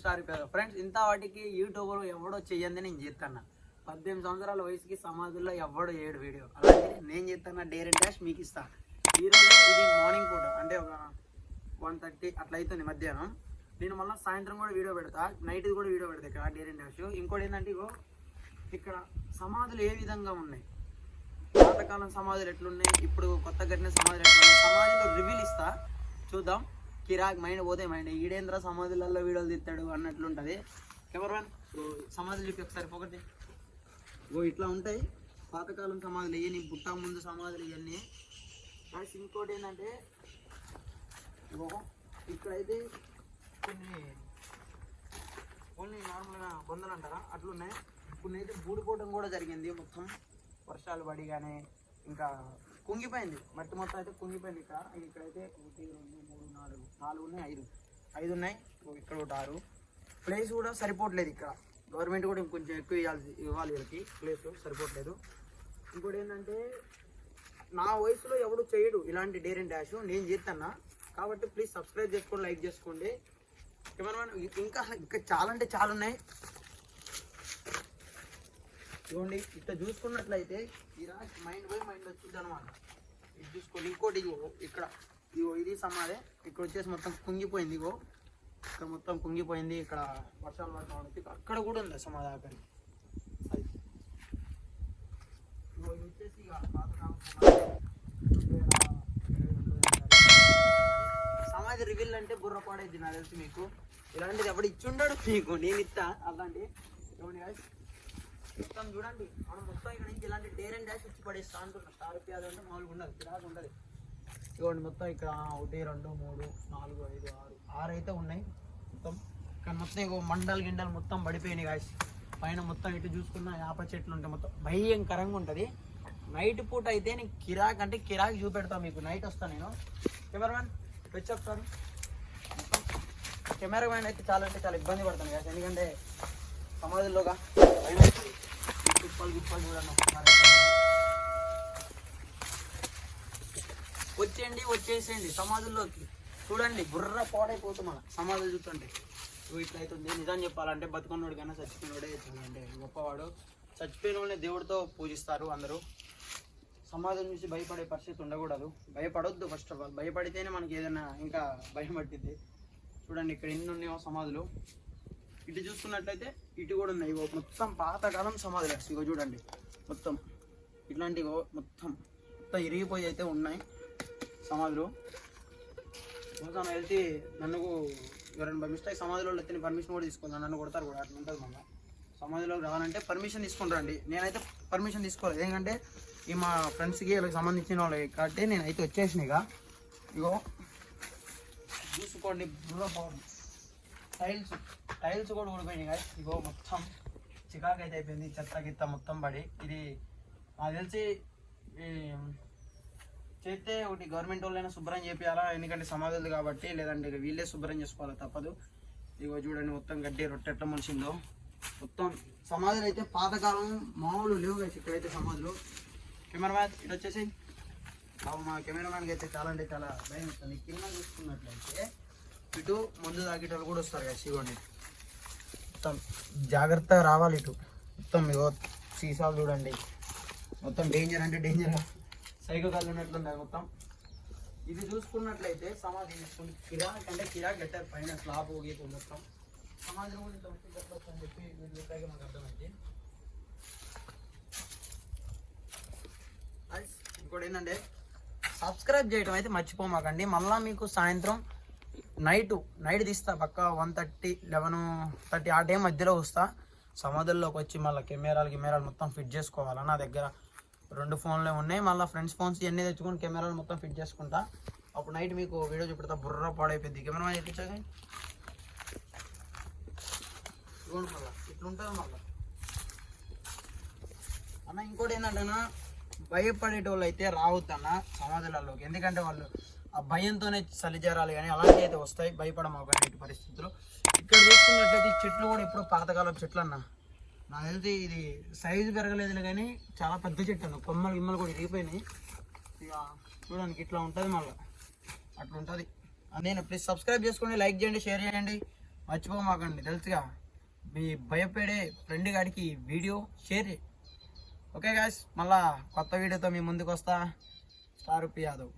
Star friends ఇంత వాటికి యూట్యూబ్లో ఎవడో చెయ్యంది నేను చేస్తాను పద్దెనిమిది సంవత్సరాల వయసుకి సమాధుల్లో ఎవడో ఏడు వీడియో. అలాగే నేను చేస్తాను డేర్ అండ్ డాష్ మీకు ఇస్తాను ఈరోజు ఇది మార్నింగ్ పూట అంటే ఒక వన్ థర్టీ అట్లా అవుతుంది మధ్యాహ్నం. నేను మళ్ళీ సాయంత్రం కూడా వీడియో పెడతా. నైట్ కూడా వీడియో పెడతా ఇక్కడ డేర్ అండ్ డాష్ ఇంకోటి ఏంటంటే ఇగో ఇక్కడ సమాధులు ఏ విధంగా ఉన్నాయి? పాతకాలం సమాధులు ఎట్లున్నాయి? ఇప్పుడు కొత్త కట్టిన సమాధులు ఎట్లున్నాయి? సమాధులు రివీల్ ఇస్తా. చూద్దాం. కిరాక్ మైండ్ పోతే మైండ్. ఈడేంద్ర సమాధులలో వీడియోలు తీస్తాడు అన్నట్లుంటది కెమెరామెన్ సమాధులు చెప్పి ఒకసారి ఒకటి ఓ ఇట్లా ఉంటాయి. పాతకాలం సమాధులు ఇవన్నీ పుట్ట ముందు సమాధులు ఇవన్నీ ప్లస్ ఇంకోటి ఏంటంటే ఇక్కడైతే కొన్ని ఓన్లీ నార్మల్గా బొందలు అంటారా? అట్లున్నాయి. కొన్ని అయితే బూడిపోవడం కూడా జరిగింది మొత్తం. వర్షాలు పడి కానీ ఇంకా కుంగిపోయింది. మట్టి మొత్తం అయితే కుంగిపోయింది ఇక్కడ ఇక్కడైతే ఒకటి రెండు మూడు నాలుగు నాలుగు ఉన్నాయి ఐదు. ఐదు ఉన్నాయి. ఇక్కడ ఒకటి ఆరు. ప్లేస్ కూడా సరిపోవట్లేదు ఇక్కడ. గవర్నమెంట్ కూడా ఇంకొంచెం ఎక్కువ ఇవ్వాలి ఇవ్వాలి వీళ్ళకి. ప్లేస్ సరిపోవట్లేదు. ఇంకోటి ఏంటంటే నా వయసులో ఎవడు చేయడు ఇలాంటి డేర్ అండ్ డాష్ నేను చేస్తాను కాబట్టి ప్లీజ్ సబ్స్క్రైబ్ చేసుకోండి లైక్ చేసుకోండి. కెమెరామెన్ ఇంకా ఇంకా చాలా అంటే చాలా ఉన్నాయి. చూడండి ఇట్లా చూసుకున్నట్లయితే ఇలా మైండ్ పోయి మైండ్ వచ్చింది అనమాట ఇది చూసుకోండి ఇంకోటి ఇగో ఇక్కడ. ఇగో ఇది సమాధే. ఇక్కడ వచ్చేసి మొత్తం కుంగిపోయింది ఇగో ఇక్కడ మొత్తం కుంగిపోయింది ఇక్కడ వర్షాలు పడటం అక్కడ కూడా ఉంది సమాధి ఆఖరి అది. ఇగో ఇది వచ్చేసి ఇక సమాధి. రివీల్ అంటే బుర్రపాడేది నాకు తెలిసి మీకు. ఇలాంటిది ఎప్పుడు ఇచ్చుండడు మీకు నేను ఇస్తా. అలాంటి ఇవ్వండి. మొత్తం చూడండి. మనం మొత్తం ఇక్కడ నుంచి ఇలాంటి డేర్ అండ్ డాష్ ఇచ్చి పడేస్తా అంటున్నా స్టార్పి అది అంటే మామూలుగా ఉండదు చిరాకు ఉండదు. ఇవ్వండి మొత్తం ఇక్కడ ఒకటి రెండు మూడు నాలుగు ఐదు ఆరు ఆరు అయితే ఉన్నాయి మొత్తం. కానీ మొత్తం ఇగో మండలు గిండలు మొత్తం పడిపోయినాయి గాయస్ పైన మొత్తం ఇటు చూసుకున్న యాప చెట్లు ఉంటాయి మొత్తం భయంకరంగా ఉంటుంది. నైట్ పూట అయితే నేను కిరాక్ అంటే కిరాక్ చూపెడతా మీకు. నైట్ వస్తాను నేను. కెమెరామ్యాన్ వచ్చి ఒకసారి. కెమెరామ్యాన్ అయితే చాలా అంటే చాలా ఇబ్బంది పడతాను కదా ఎందుకంటే సమాధుల్లోగా కుప్పలు గుప్పలు చూడండి ఒకసారి వచ్చేయండి వచ్చేసేయండి. సమాధుల్లోకి. చూడండి బుర్ర పాడైపోతున్నా సమాధులు చూస్తుంటే. ఇట్లా అవుతుంది నిజం చెప్పాలంటే బతుకున్నోడు కన్నా చచ్చిపోయినోడే అంటే గొప్పవాడు. చచ్చిపోయిన వాళ్ళని దేవుడితో పూజిస్తారు అందరూ. సమాజం చూసి భయపడే పరిస్థితి ఉండకూడదు. భయపడొద్దు ఫస్ట్ ఆఫ్ ఆల్ భయపడితేనే మనకి ఏదైనా ఇంకా భయం పట్టింది చూడండి ఇక్కడ ఎన్ని ఉన్నాయో సమాధులు. ఇటు చూసుకున్నట్లయితే ఇటు కూడా ఉన్నాయి. ఇగో మొత్తం పాతకాలం సమాధులు. ఇగో చూడండి. మొత్తం ఇట్లాంటి మొత్తం మొత్తం ఇరిగిపోయి అయితే ఉన్నాయి సమాధులు. మొత్తం వెళ్తే నన్ను ఎవరైనా బై మిస్టేక్ సమాధిలో ఎత్తిన పర్మిషన్ కూడా తీసుకుందాం నన్ను కొడతారు కూడా. అట్లా ఉంటుంది మళ్ళీ. సమాధిలోకి రావాలంటే పర్మిషన్ తీసుకుంటారండి నేనైతే పర్మిషన్ తీసుకోలేదు. ఎందుకంటే ఈ మా ఫ్రెండ్స్కి వీళ్ళకి సంబంధించిన వాళ్ళకి కాబట్టి నేనైతే వచ్చేసిన ఇక. ఇగో చూసుకోండి. టైల్స్ టైల్స్ కూడా ఊడిపోయినాయి కదా ఇగో మొత్తం చికాకు అయితే అయిపోయింది. చెత్త గిత్త మొత్తం పడి. ఇది నాకు తెలిసి ఈ చేస్తే ఒకటి గవర్నమెంట్ వాళ్ళైనా శుభ్రం చేపియాలా? ఎందుకంటే సమాధులు కాబట్టి లేదంటే వీళ్ళే శుభ్రం చేసుకోవాలి? తప్పదు. ఇగో చూడండి మొత్తం గడ్డి రొట్టె ఎట్లా మనిషిందో మొత్తం సమాధులు అయితే పాతకాలం మామూలు లేవు కదా ఇక్కడైతే సమాధులు. కెమెరామ్యాన్ ఇటు వచ్చేసి పాపం మా కెమెరామ్యాన్కి అయితే చాలా అంటే చాలా భయం వస్తుంది. కింద చూసుకున్నట్లయితే ఇటు మందు తాగేటోళ్ళు కూడా వస్తారు కదా ఇగోండి మొత్తం జాగ్రత్తగా రావాలి ఇటు. మొత్తం ఇగో సీసాలు చూడండి. మొత్తం డేంజర్ అంటే డేంజర్ సైకో కళ్ళు ఉన్నట్లున్నారు మొత్తం. ఇది చూసుకున్నట్లయితే సమాధి చూసుకుని కిరాక్ అంటే కిరాక్ గట్టారు పైన స్లాబ్ గీత మొత్తం. సమాధి గురించి ఇంత అని చెప్పి మీరు చెప్పాక మాకు అర్థమైంది. ఇంకోటి ఏంటంటే సబ్స్క్రైబ్ చేయడం అయితే మర్చిపోమాకండి. మళ్ళీ మీకు సాయంత్రం నైట్ నైట్ తీస్తా పక్క వన్ థర్టీ లెవెన్ థర్టీ ఆ టైం మధ్యలో వస్తా. సమాధుల్లోకి వచ్చి మళ్ళీ కెమెరాలు కెమెరాలు మొత్తం ఫిట్ చేసుకోవాలా? నా దగ్గర రెండు ఫోన్లే ఉన్నాయి. మళ్ళీ ఫ్రెండ్స్ ఫోన్స్ ఇవన్నీ తెచ్చుకొని కెమెరాలు మొత్తం ఫిట్ చేసుకుంటా. అప్పుడు నైట్ మీకు వీడియో చూపెడతా బుర్ర పాడైపోద్ది. కెమెరా ఎక్కించాక ఇదిగోండి మళ్ళీ ఇట్లుంటుంది మళ్ళీ. అన్న ఇంకోటి ఏంటంటే అన్న భయపడేటోళ్ళు అయితే రావద్దన్న సమాధులలోకి. ఎందుకంటే వాళ్ళు ఆ భయంతోనే చలిజారాలు కానీ అలాంటివి అయితే వస్తాయి. భయపడమాకండి ఇటు పరిస్థితుల్లో. ఇక్కడ చూసుకున్నట్లయితే ఈ చెట్లు కూడా ఇప్పుడు పాతకాలం చెట్లు అన్న. నాకు తెలిసి ఇది సైజు పెరగలేదు కానీ చాలా పెద్ద చెట్టు అన్న. కొమ్మలు గిమ్మలు కూడా ఇరిగిపోయినాయి. ఇక చూడడానికి ఇట్లా ఉంటుంది మళ్ళీ. అట్లా ఉంటుంది నేను ప్లీజ్ సబ్స్క్రైబ్ చేసుకోండి లైక్ చేయండి షేర్ చేయండి. మర్చిపోమాకండి తెలుసుగా. మీ భయపడే ఫ్రెండ్ గాడికి వీడియో షేర్ ఓకే గాయస్ మళ్ళా కొత్త వీడియోతో మీ ముందుకు వస్తా స్టార్ యాదవ్.